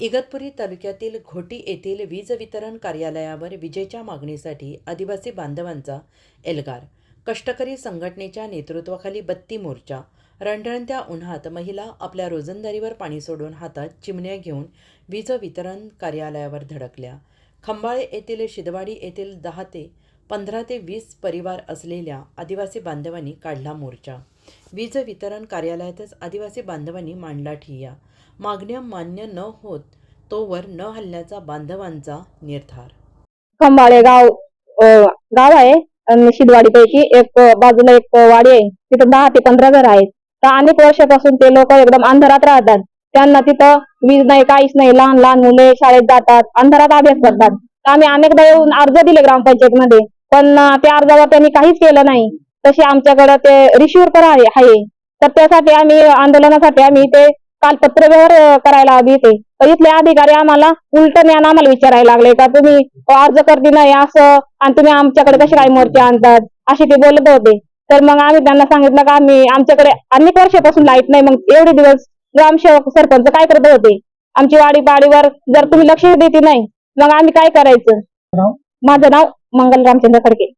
इगतपुरी तालुक्यातील घोटी येथील वीज वितरण कार्यालयावर विजेच्या मागणीसाठी आदिवासी बांधवांचा एल्गार. कष्टकरी संघटनेच्या नेतृत्वाखाली बत्ती मोर्चा. रणरणत्या उन्हात महिला आपल्या रोजंदारीवर पाणी सोडून हातात चिमण्या घेऊन वीज वितरण कार्यालयावर धडकल्या. खंबाळे येथील शिदवाडी येथील दहा ते पंधरा ते वीस परिवार असलेल्या आदिवासी बांधवांनी काढला मोर्चा. वीज वितरण कार्यालयातच आदिवासी बांधवांनी मांडला ठिय्या. मागण्या मान्य न होत तोवर न हल्ल्याचा बांधवांचा निर्धार. खंबाळे गाव गाव आहे शिदवाडी पैकी एक बाजूला एक वाडी आहे. तिथं दहा ते पंधरा घर आहेत. तर अनेक वर्षापासून ते लोक एकदम अंधारात राहतात. त्यांना तिथं वीज नाही काहीच नाही लहान लहान मुले शाळेत जातात अंधारात अभ्यास करतात. तर आम्ही अनेकदा येऊन अर्ज दिले ग्रामपंचायत मध्ये पण त्या अर्जावर त्यांनी काहीच केलं नाही. तसे आमच्याकडे ते रिशिवर पण आहे आहे. तर त्यासाठी आम्ही आंदोलनासाठी आम्ही ते काल पत्रव्यवहार करायला आधी तर इथले अधिकारी आम्हाला उलट ज्ञान आम्हाला विचारायला लागले का तुम्ही अर्ज करते नाही असं आणि तुम्ही आमच्याकडे कसे काय मोर्चे आणतात? असे ते बोलत होते. तर मग आम्ही त्यांना सांगितलं का आम्ही आमच्याकडे अनेक वर्षापासून लाइट नाही. मग एवढे दिवस ग्रामसेवक सरपंच काय करत होते? आमची वाडी पाडीवर जर तुम्ही लक्ष देते नाही मग आम्ही काय करायचं? माझं नाव मंगल रामचंद्र खडके.